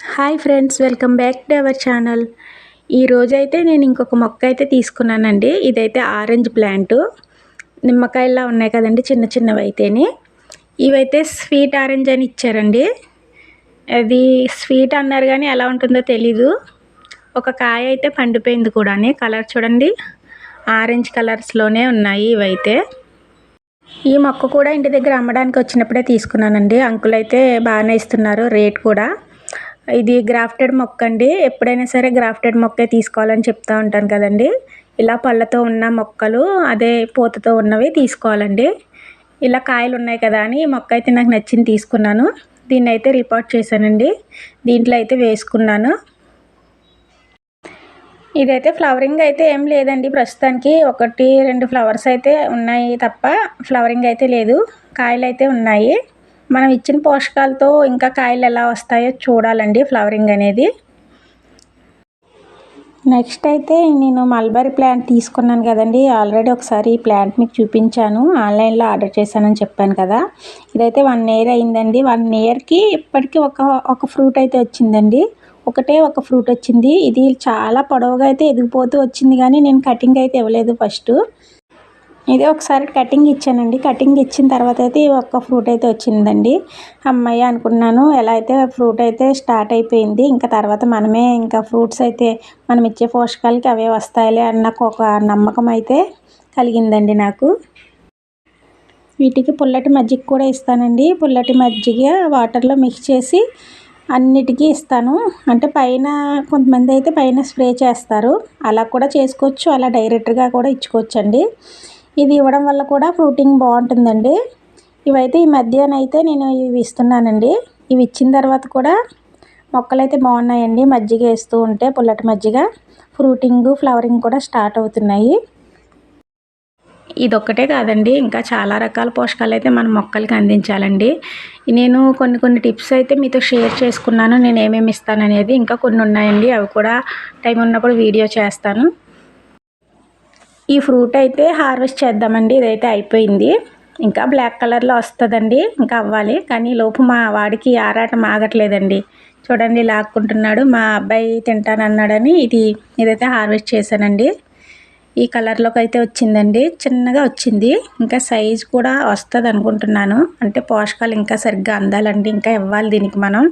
Hi friends welcome back to our channel. ఈరోజైతే నేను ఇంకొక మొక్క అయితే తీసుకున్నానండి. ఇదైతే ఆరెంజ్ ప్లాంట్. నిమ్మకాయలా ఉన్నాయి కదండి చిన్న చిన్నవి అయితేనే. ఇవైతే స్వీట్ ఆరెంజ్ అని ఇచ్చారండి. అది స్వీట్ అన్నారు కానీ ఎలా ఉంటుందో తెలీదు. ఒక కాయ అయితే పండిపోయింది కూడా కలర్ చూడండి. ఆరెంజ్ కలర్స్లోనే ఉన్నాయి ఇవైతే. ఈ మొక్క కూడా ఇంటి దగ్గర అమ్మడానికి వచ్చినప్పుడే తీసుకున్నానండి. అంకుల్ అయితే బాగానే ఇస్తున్నారు రేట్ కూడా. ఇది గ్రాఫ్టెడ్ మొక్క అండి. ఎప్పుడైనా సరే గ్రాఫ్టెడ్ మొక్కే తీసుకోవాలని చెప్తూ ఉంటాను కదండి. ఇలా పళ్ళతో ఉన్న మొక్కలు అదే పూతతో ఉన్నవి తీసుకోవాలండి. ఇలా కాయలు ఉన్నాయి కదా అని మొక్క అయితే నాకు నచ్చింది తీసుకున్నాను. దీన్ని అయితే రిపోర్ట్ చేశానండి. దీంట్లో అయితే వేసుకున్నాను. ఇదైతే ఫ్లవరింగ్ అయితే ఏం లేదండి. ప్రస్తుతానికి ఒకటి రెండు ఫ్లవర్స్ అయితే ఉన్నాయి తప్ప ఫ్లవరింగ్ అయితే లేదు. కాయలు అయితే ఉన్నాయి. మనం ఇచ్చిన పోషకాలతో ఇంకా కాయలు ఎలా వస్తాయో చూడాలండి ఫ్లవరింగ్ అనేది. నెక్స్ట్ అయితే నేను మల్బరీ ప్లాంట్ తీసుకున్నాను కదండి. ఆల్రెడీ ఒకసారి ఈ ప్లాంట్ మీకు చూపించాను. ఆన్లైన్లో ఆర్డర్ చేశానని చెప్పాను కదా. ఇదైతే వన్ ఇయర్ అయిందండి. వన్ ఇయర్కి ఇప్పటికీ ఒక ఒక ఫ్రూట్ అయితే వచ్చిందండి. ఒకటే ఒక ఫ్రూట్ వచ్చింది. ఇది చాలా పొడవుగా అయితే ఎదిగిపోతూ వచ్చింది కానీ నేను కటింగ్ అయితే ఇవ్వలేదు ఫస్ట్. ఇది ఒకసారి కటింగ్ ఇచ్చానండి. కటింగ్ ఇచ్చిన తర్వాత అయితే ఒక్క ఫ్రూట్ అయితే వచ్చిందండి. అమ్మాయి అనుకున్నాను ఎలా అయితే ఫ్రూట్ అయితే స్టార్ట్ అయిపోయింది ఇంకా తర్వాత మనమే ఇంకా ఫ్రూట్స్ అయితే మనం ఇచ్చే పోషకాలకి అవే వస్తాయిలే అన్న ఒక నమ్మకం అయితే కలిగిందండి నాకు. వీటికి పుల్లటి మజ్జిగ కూడా ఇస్తానండి. పుల్లటి మజ్జిగ వాటర్లో మిక్స్ చేసి అన్నిటికీ ఇస్తాను. అంటే పైన కొంతమంది అయితే పైన స్ప్రే చేస్తారు. అలా కూడా చేసుకోవచ్చు అలా డైరెక్ట్గా కూడా ఇచ్చుకోవచ్చండి. ఇది ఇవ్వడం వల్ల కూడా ఫ్రూటింగ్ బాగుంటుందండి. ఇవైతే ఈ మధ్యనైతే నేను ఇవి ఇస్తున్నానండి. ఇవి ఇచ్చిన తర్వాత కూడా మొక్కలు అయితే బాగున్నాయండి. మజ్జిగ వేస్తూ ఉంటే పుల్లటి మజ్జిగ ఫ్రూటింగ్ ఫ్లవరింగ్ కూడా స్టార్ట్ అవుతున్నాయి. ఇదొక్కటే కాదండి. ఇంకా చాలా రకాల పోషకాలు అయితే మన మొక్కలకి అందించాలండి. నేను కొన్ని కొన్ని టిప్స్ అయితే మీతో షేర్ చేసుకున్నాను. నేను ఏమేమి ఇస్తాననేది ఇంకా కొన్ని ఉన్నాయండి. అవి కూడా టైం ఉన్నప్పుడు వీడియో చేస్తాను. ఈ ఫ్రూట్ అయితే హార్వెస్ట్ చేద్దామండి ఇదైతే అయిపోయింది. ఇంకా బ్లాక్ కలర్లో వస్తుందండి ఇంకా అవ్వాలి. కానీ లోపు మా వాడికి ఆరాటం ఆగట్లేదండి. చూడండి లాక్కుంటున్నాడు. మా అబ్బాయి తింటానన్నాడని ఇది ఇదైతే హార్వెస్ట్ చేశానండి. ఈ కలర్లోకి అయితే వచ్చిందండి. చిన్నగా వచ్చింది. ఇంకా సైజ్ కూడా వస్తుంది అనుకుంటున్నాను అంటే పోషకాలు ఇంకా సరిగ్గా అందాలండి. ఇంకా ఇవ్వాలి దీనికి మనం.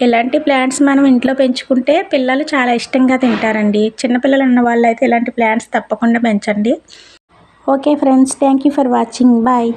ఇలాంటి ప్లాంట్స్ మనం ఇంట్లో పెంచుకుంటే పిల్లలు చాలా ఇష్టంగా తింటారండి. చిన్నపిల్లలు ఉన్న వాళ్ళు అయితే ఇలాంటి ప్లాంట్స్ తప్పకుండా పెంచండి. Okay friends thank you for watching. Bye.